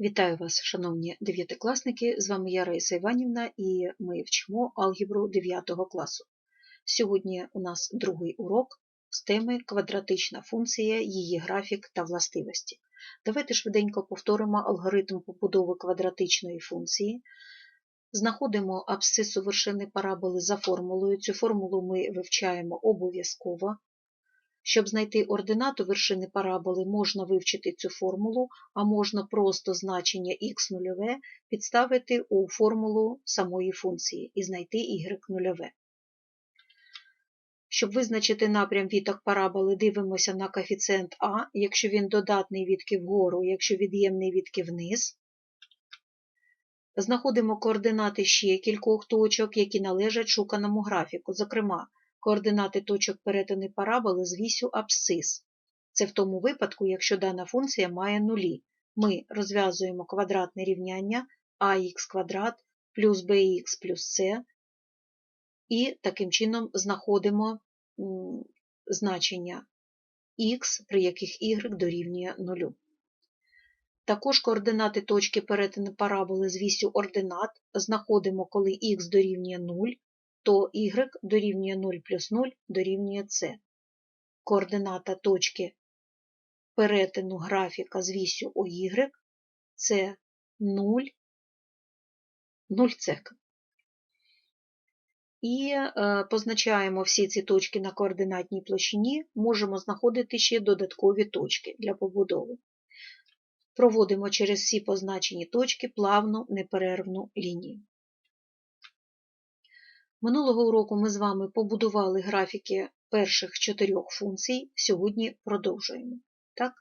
Вітаю вас, шановні дев'ятикласники! З вами я Раїса Іванівна і ми вчимо алгебру 9 класу. Сьогодні у нас другий урок з теми квадратична функція, її графік та властивості. Давайте швиденько повторимо алгоритм побудови квадратичної функції. Знаходимо абсцису вершини параболи за формулою. Цю формулу ми вивчаємо обов'язково. Щоб знайти ординату вершини параболи, можна вивчити цю формулу, а можна просто значення х нульове підставити у формулу самої функції і знайти y нульове. Щоб визначити напрям віток параболи, дивимося на коефіцієнт А, якщо він додатний відки вгору, якщо від'ємний відки вниз. Знаходимо координати ще кількох точок, які належать шуканому графіку, зокрема, координати точок перетину параболи з вісю абсцис. Це в тому випадку, якщо дана функція має нулі. Ми розв'язуємо квадратне рівняння ax квадрат плюс bx плюс c, і таким чином знаходимо значення x, при яких y дорівнює нулю. Також координати точки перетину параболи з вісю ординат знаходимо, коли х дорівнює 0, то y дорівнює 0 плюс 0 дорівнює c. Координата точки перетину графіка з вісю OY це 0, 0 сек. І е, позначаємо всі ці точки на координатній площині, можемо знаходити ще додаткові точки для побудови. Проводимо через всі позначені точки плавну неперервну лінію. Минулого уроку ми з вами побудували графіки перших чотирьох функцій, сьогодні продовжуємо. Так?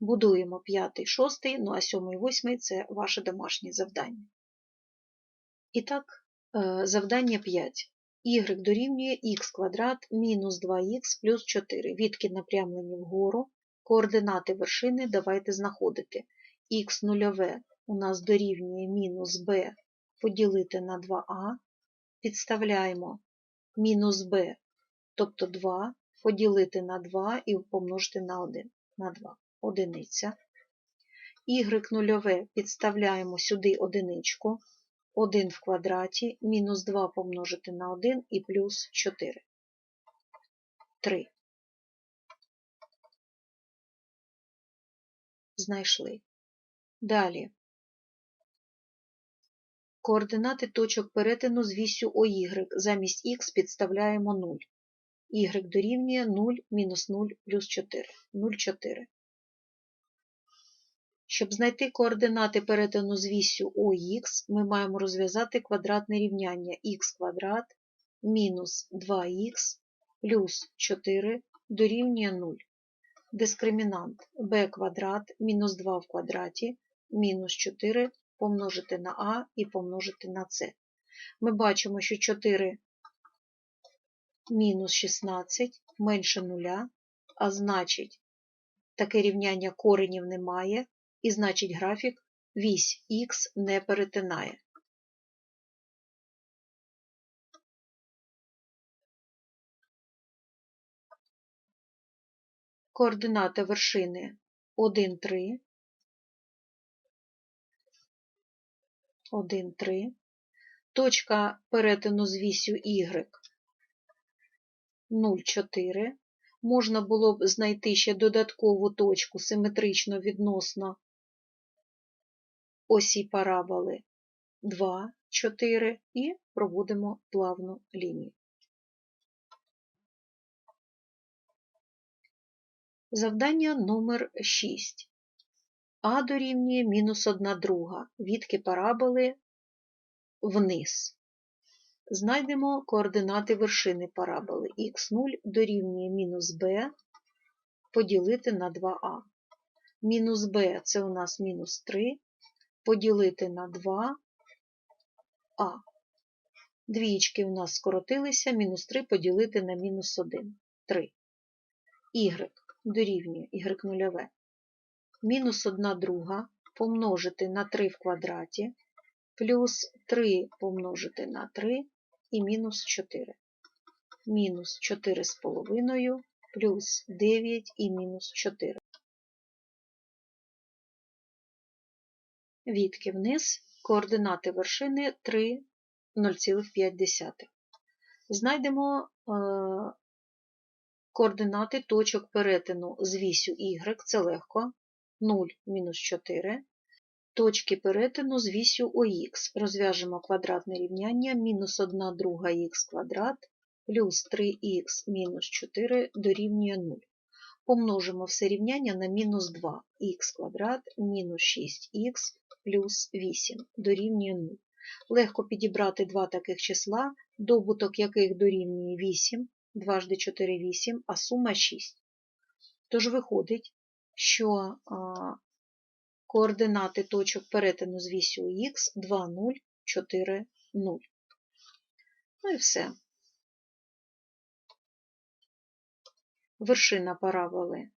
Будуємо п'ятий, шостий, ну а сьомий, восьмий це ваше домашнє завдання. І так, е, завдання 5. y дорівнює х квадрат мінус 2х плюс 4. Відки напрямлені вгору, координати вершини давайте знаходити. х нульове у нас дорівнює мінус b поділити на 2а підставляємо мінус b, тобто 2, поділити на 2 і помножити на 1, на 2, одиниця. y нульове підставляємо сюди одиничку, 1 в квадраті, мінус 2 помножити на 1 і плюс 4. 3. Знайшли. Далі Координати точок перетину з вісю ОY замість х підставляємо 0. y дорівнює 0 мінус 0 плюс 4. 0,4. Щоб знайти координати перетину з вісю ОХ, ми маємо розв'язати квадратне рівняння х квадрат мінус 2х плюс 4 дорівнює 0. Дискримінант b квадрат мінус 2 в квадраті мінус 4 помножити на А і помножити на С. Ми бачимо, що 4 мінус 16 менше нуля, а значить, таке рівняння коренів немає, і значить графік вісь Х не перетинає. Координати вершини 1, 3, 1, 3. Точка перетину з вісю Y 0, 4. Можна було б знайти ще додаткову точку симетрично відносно осі параболи 2, 4 і проводимо плавну лінію. Завдання номер 6 а дорівнює мінус 1 друга, відки параболи вниз. Знайдемо координати вершини параболи х0 дорівнює мінус b поділити на 2а. Мінус b це у нас мінус 3, поділити на 2а. Двічки у нас скоротилися, мінус 3 поділити на мінус 1. 3. Y дорівнює y нульове мінус 1 друга помножити на 3 в квадраті, плюс 3 помножити на 3 і мінус 4. Мінус 4,5 плюс 9 і мінус 4. відки вниз, координати вершини 3, 0,5. Знайдемо е, координати точок перетину з вісю y, це легко, 0, мінус 4. Точки перетину з вісю ОХ. Розв'яжемо квадратне рівняння мінус 1 друга х квадрат плюс 3х мінус 4 дорівнює 0. Помножимо все рівняння на мінус 2х квадрат мінус 6х плюс 8 дорівнює 0. Легко підібрати два таких числа, добуток яких дорівнює 8, 2 жди 4 – 8, а сума 6. Тож виходить, що координати точок перетину з вісю х 2, 0, 4, 0. Ну і все. Вершина параболи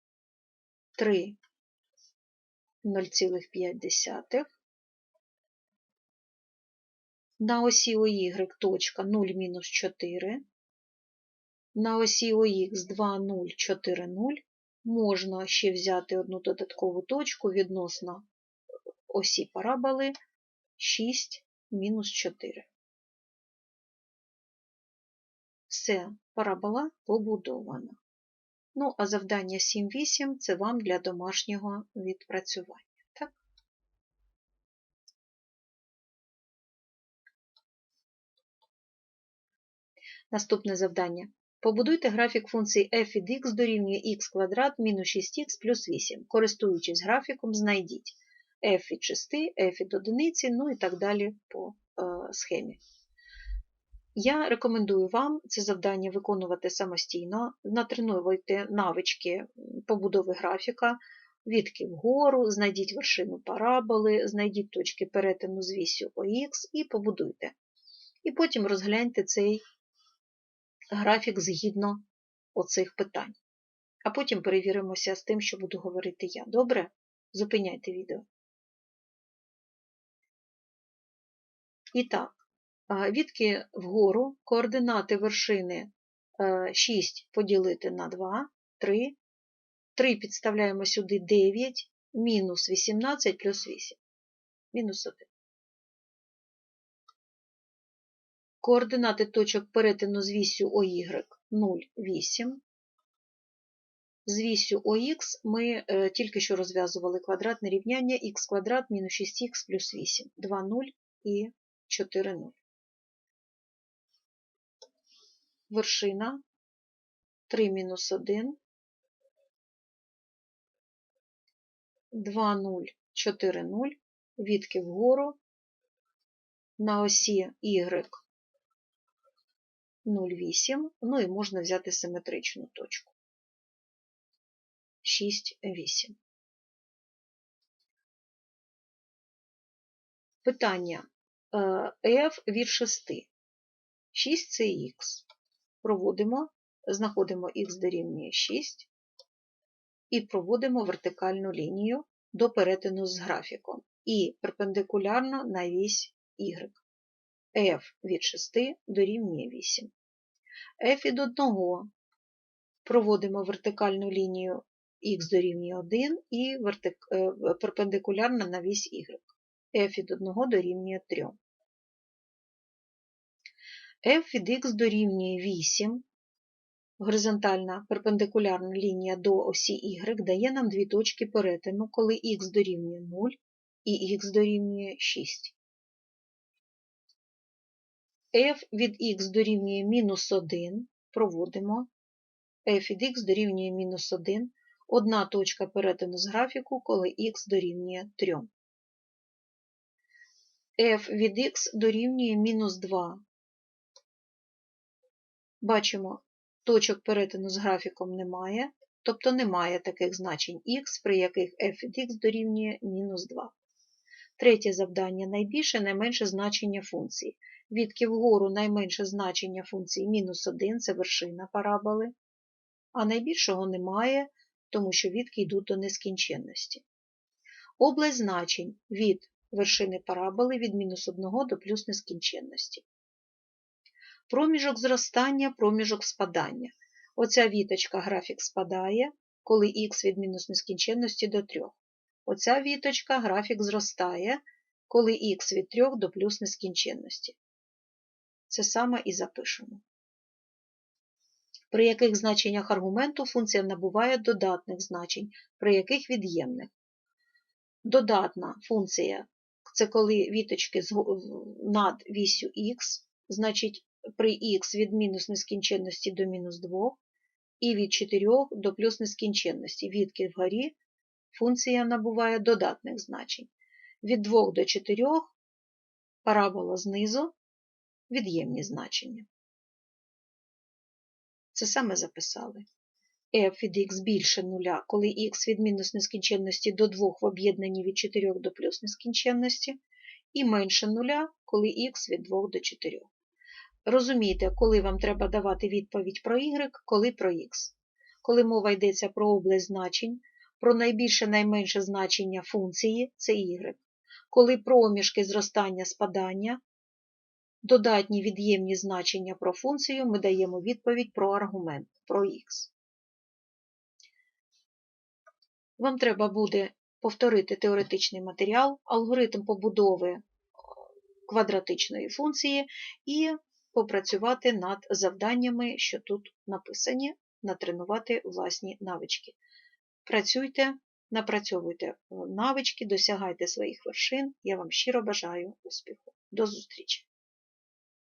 3, 0,5. На осі ОY точка 0 мінус 4. На осі ОХ 2, 0, 4, 0. Можна ще взяти одну додаткову точку відносно осі параболи 6 мінус 4. Все, парабола побудована. Ну, а завдання 7-8 це вам для домашнього відпрацювання. Так? Наступне завдання. Побудуйте графік функції f від x дорівнює x квадрат мінус 6х плюс 8. Користуючись графіком, знайдіть f від 6, f від 1, ну і так далі по е, схемі. Я рекомендую вам це завдання виконувати самостійно, натренуйте навички побудови графіка, відки вгору, знайдіть вершину параболи, знайдіть точки перетину з вісю ОХ і побудуйте. І потім розгляньте цей графік згідно оцих питань. А потім перевіримося з тим, що буду говорити я. Добре? Зупиняйте відео. І так, відки вгору, координати вершини 6 поділити на 2, 3. 3 підставляємо сюди 9, мінус 18 плюс 8. Мінус 1. Координати точок перетину з вісю ОY 0, 8. З вісю ОХ ми е, тільки що розв'язували квадратне рівняння х квадрат мінус 6х плюс 8. 2, 0 і 4, 0. Вершина 3 мінус 1, 2, 0, 4, 0, відки вгору, на осі Y 0,8, ну і можна взяти симетричну точку. 6, 8. Питання f від 6. 6 це х. Проводимо, знаходимо х дорівнює 6 і проводимо вертикальну лінію до перетину з графіком і перпендикулярно на вісь y. f від 6 дорівнює 8. F від 1 проводимо вертикальну лінію х дорівнює 1 і. Е, перпендикулярно на вісь y. f від 1 дорівнює 3 f від x дорівнює 8, горизонтальна перпендикулярна лінія до осі y дає нам дві точки перетину, коли х дорівнює 0 і х дорівнює 6. F від х дорівнює мінус 1, проводимо. f від х дорівнює мінус 1, одна точка перетину з графіку, коли х дорівнює 3. f від х дорівнює мінус 2, Бачимо, точок перетину з графіком немає, тобто немає таких значень х, при яких f від x дорівнює мінус 2. Третє завдання найбільше найменше значення функції. Відки вгору найменше значення функції мінус 1 це вершина параболи, а найбільшого немає, тому що відки йдуть до нескінченності. Область значень від вершини параболи від мінус 1 до плюс нескінченності. Проміжок зростання, проміжок спадання. Оця віточка графік спадає, коли х від мінус нескінченності до 3. Оця віточка графік зростає, коли х від 3 до плюс нескінченності. Це саме і запишемо. При яких значеннях аргументу функція набуває додатних значень, при яких від'ємних. Додатна функція це коли віточки над вісю х, значить при х від мінус нескінченності до мінус 2, і від 4 до плюс нескінченності. Відки вгорі функція набуває додатних значень. Від 2 до 4 парабола знизу від'ємні значення. Це саме записали. f від x більше нуля, коли x від мінус нескінченності до 2 в об'єднанні від 4 до плюс нескінченності, і менше нуля, коли x від 2 до 4. Розумійте, коли вам треба давати відповідь про y, коли про x. Коли мова йдеться про область значень, про найбільше найменше значення функції це y. Коли проміжки зростання спадання, додатні від'ємні значення про функцію, ми даємо відповідь про аргумент, про x. Вам треба буде повторити теоретичний матеріал, алгоритм побудови квадратичної функції і попрацювати над завданнями, що тут написані, натренувати власні навички. Працюйте, напрацьовуйте навички, досягайте своїх вершин. Я вам щиро бажаю успіху. До зустрічі!